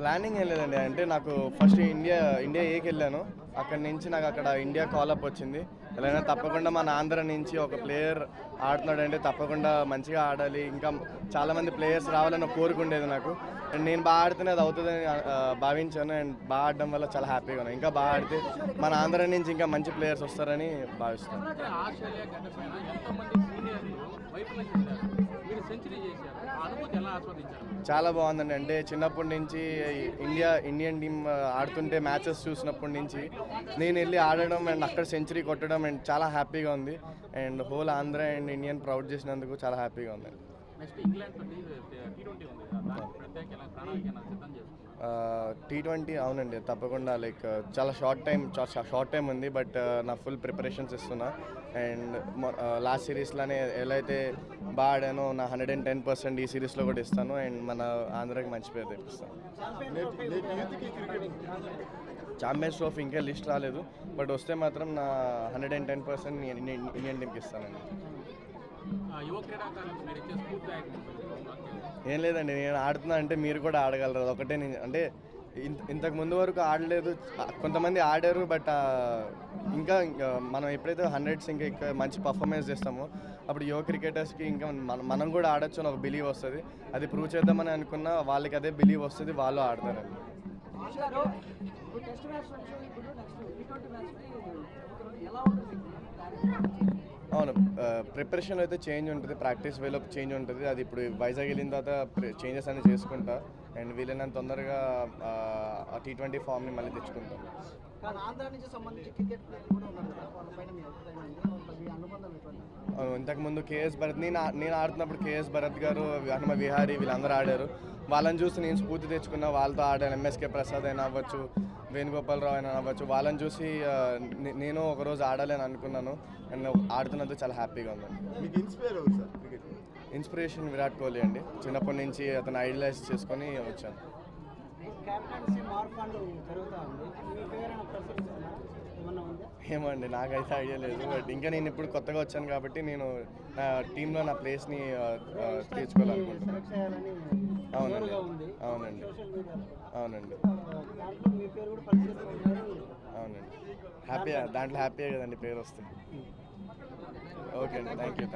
Planning ఏం లేదండి. అంటే నాకు ఫస్ట్ ఇండియా ఇండియా ఏకి వెళ్ళాను. అక్కడి నుంచి నాకు అక్కడ ఇండియా కాలప్ వచ్చింది. ఎలా తప్పకుండా మన ఆంధ్ర నుంచి ఒక ప్లేయర్ ఆడుతున్నాడు అంటే తప్పకుండా మంచిగా ఆడాలి. ఇంకా చాలామంది ప్లేయర్స్ రావాలని కోరుకుండేది కోరిక ఉండేది నాకు. అండ్ నేను బాగా ఆడితేనే అది అవుతుందని భావించాను. అండ్ బాగా ఆడడం వల్ల చాలా హ్యాపీగా ఉన్నాను ఇంకా బాగా ఆడితే మన ఆంధ్ర నుంచి ఇంకా మంచి ప్లేయర్స్ వస్తారని భావిస్తాను. చాలా బాగుందండి. అంటే చిన్నప్పటి నుంచి ఇండియా ఇండియన్ టీమ్ ఆడుతుంటే మ్యాచెస్ చూసినప్పటి నుంచి నేను వెళ్ళి ఆడడం అండ్ అక్కడ సెంచరీ కొట్టడం అండ్ చాలా హ్యాపీగా ఉంది. And whole Andhra and Indian proud చేసినందుకు చాలా హ్యాపీగా ఉంది. నెక్స్ట్ టీ ట్వంటీ అవునండి తప్పకుండా లైక్ చాలా షార్ట్ టైం షార్ట్ టైం ఉంది బట్ నా ఫుల్ ప్రిపరేషన్స్ ఇస్తున్నా అండ్ లాస్ట్ సిరీస్లోనే ఎలా అయితే బాగా ఆడానో నా హండ్రెడ్ అండ్ టెన్ పర్సెంట్ ఈ సిరీస్లో కూడా ఇస్తాను. అండ్ మన ఆంధ్రాకి మంచి పేరు తెప్పిస్తాను. ఛాంపియన్స్ ట్రోఫీ ఇంకా లిస్ట్ రాలేదు బట్ వస్తే మాత్రం నా hundred and ten percent Indian టీమ్కి ఇస్తానండి. యువ క్రీడాకారులకు మీరు ఇచ్చే స్ఫూర్తి ఏం లేదండి నేను ఆడుతున్నా అంటే మీరు కూడా ఆడగలరు. ఒకటే నేను అంటే ఇంత- ఇంతకు ముందు వరకు ఆడలేదు. కొంతమంది ఆడారు బట్ ఇంకా ఇంకా మనం ఎప్పుడైతే హండ్రెడ్స్ ఇంకా ఇంకా మంచి పర్ఫార్మెన్స్ చేస్తామో అప్పుడు యువ క్రికెటర్స్కి ఇంకా మనం మనం కూడా ఆడొచ్చు అని ఒక బిలీవ్ వస్తుంది. అది ప్రూవ్ చేద్దామని అనుకున్నా వాళ్ళకి అదే బిలీవ్ వస్తుంది వాళ్ళు ఆడతారండి ఎలా ఉంటుంది? అవును ప్రిపరేషన్లో అయితే చేంజ్ ఉంటుంది ప్రాక్టీస్ వేలో చేంజ్ ఉంటుంది. అది ఇప్పుడు వైజాగ్ వెళ్ళిన తర్వాత చేంజెస్ అన్ని చేసుకుంటా. అండ్ వీలైనంత తొందరగా టీ ట్వంటీ ఫామ్ని మళ్ళీ తెచ్చుకుంటాం. ఆంధ్ర నుంచి సంబంధించి క్రికెట్ కూడా ఇంతకుముందు కేఎస్ భరత్ నేను ఆ- నేను ఆడుతున్నప్పుడు కేఎస్ భరత్ గారు హనుమ విహారీ వీళ్ళందరూ ఆడారు. వాళ్ళని చూసి నేను స్ఫూర్తి తెచ్చుకున్నా వాళ్ళతో ఆడాను. ఎంఎస్కే ప్రసాద్ అయినా అవ్వచ్చు వేణుగోపాలరావు అయినా అవ్వచ్చు వాళ్ళని చూసి నేను ఒకరోజు ఆడాలని అనుకున్నాను. అండ్ ఆడుతున్నందుకు చాలా హ్యాపీగా ఉంది మీకు ఇన్స్పైర్ అవుతుంది sir? Cricket inspiration Virat Kohli అండి. చిన్నప్పటి నుంచి అతను ఐడలైజ్ చేసుకొని వచ్చాను. క్యాప్టెన్సీ మార్పాలు జరుగుతూ ఉంది? ఏమండి నాకైతే ఐడియా లేదు. బట్ ఇంకా నేను ఇప్పుడు కొత్తగా వచ్చాను కాబట్టి నేను నా టీంలో నా ప్లేస్ని తీర్చుకోవాలనుకుంటున్నాను. అవునండి అవునండి అవునండి. అవునండి. హ్యాపీ దాంట్లో హ్యాపీయే కదండి పేరు వస్తుంది ఓకే అండి థ్యాంక్ యూ